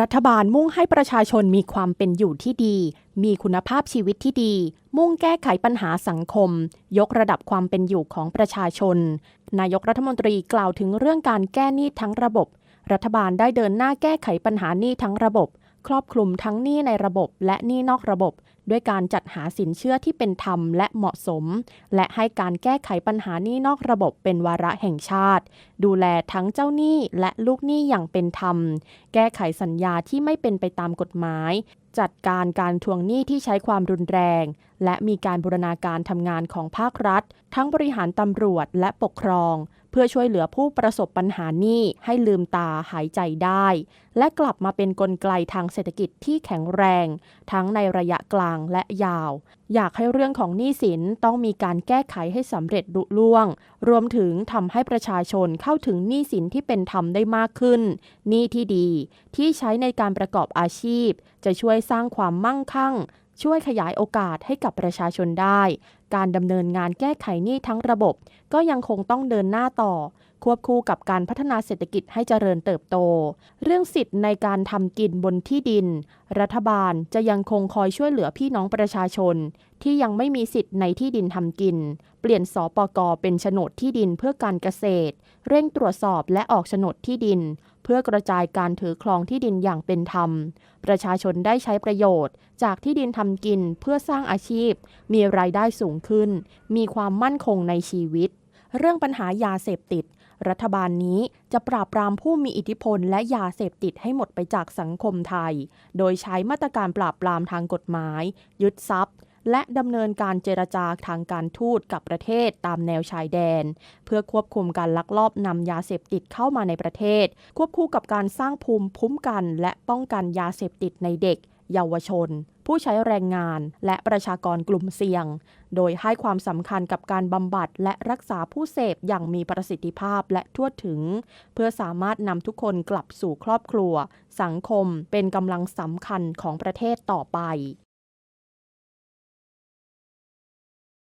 รัฐบาลมุ่งให้ประชาชนมีความเป็นอยู่ที่ดี มีคุณภาพชีวิตที่ดี มุ่งแก้ไขปัญหาสังคม ยกระดับความเป็นอยู่ของประชาชน นายกรัฐมนตรีกล่าวถึงเรื่องการแก้หนี้ทั้งระบบ รัฐบาลได้เดินหน้าแก้ไขปัญหาหนี้ทั้งระบบ ครอบคลุมทั้งหนี้ในระบบและหนี้นอกระบบ ด้วยการจัดหาสินเชื่อที่เป็นธรรมและเหมาะสม และให้การแก้ไขปัญหาหนี้นอกระบบเป็นวาระแห่งชาติ ดูแลทั้งเจ้าหนี้และลูกหนี้อย่างเป็นธรรม แก้ไขสัญญาที่ไม่เป็นไปตามกฎหมาย จัดการการทวงหนี้ที่ใช้ความรุนแรง และมีการบูรณาการทำงานของภาครัฐ ทั้งบริหารตำรวจและปกครอง เพื่อช่วยเหลือผู้ประสบปัญหานี้ให้ลืมตาหายใจได้ และกลับมาเป็นกลไกทางเศรษฐกิจที่แข็งแรง ทั้งในระยะกลางและยาว อยากให้เรื่องของหนี้สินต้องมีการแก้ไขให้สำเร็จลุล่วง รวมถึงทำให้ประชาชนเข้าถึงหนี้สินที่เป็นธรรมได้มากขึ้นหนี้ที่ดี ที่ใช้ในการประกอบอาชีพ จะช่วยสร้างความมั่งคั่ง ช่วยขยายโอกาสให้กับประชาชนได้ การดำเนินงานแก้ไขหนี้ทั้งระบบ ก็ยังคงต้องเดินหน้าต่อ ควบคู่กับการพัฒนาเศรษฐกิจให้เจริญเติบโต เรื่องสิทธิ์ในการทำกินบนที่ดิน รัฐบาลจะยังคงคอยช่วยเหลือพี่น้องประชาชน ที่ยังไม่มีสิทธิ์ในที่ดินทำกิน เปลี่ยนสปกเป็นโฉนดที่ดินเพื่อการเกษตร เร่งตรวจสอบและออกโฉนดที่ดิน พื่อกระจายการถือครองที่ดินอย่างเป็นธรรม ประชาชนได้ใช้ประโยชน์ จากที่ดินทำกินเพื่อสร้างอาชีพ มีรายได้สูงขึ้น มีความมั่นคงในชีวิต เรื่องปัญหายาเสพติด รัฐบาลนี้จะปราบปรามผู้มีอิทธิพลและยาเสพติดให้หมดไปจากสังคมไทย โดยใช้มาตรการปราบปรามทางกฎหมาย ยึดทรัพย์ และดำเนินการเจรจาทางการทูตกับประเทศตามแนวชายแดน เพื่อควบคุมการลักลอบนำยาเสพติดเข้ามาในประเทศ ควบคู่กับการสร้างภูมิคุ้มกัน และป้องกันยาเสพติดในเด็ก เยาวชน ผู้ใช้แรงงาน และประชากรกลุ่มเสี่ยง โดยให้ความสำคัญกับการบำบัดและรักษาผู้เสพอย่างมีประสิทธิภาพและทั่วถึง เพื่อสามารถนำทุกคนกลับสู่ครอบครัว สังคมเป็นกำลังสำคัญของประเทศต่อไป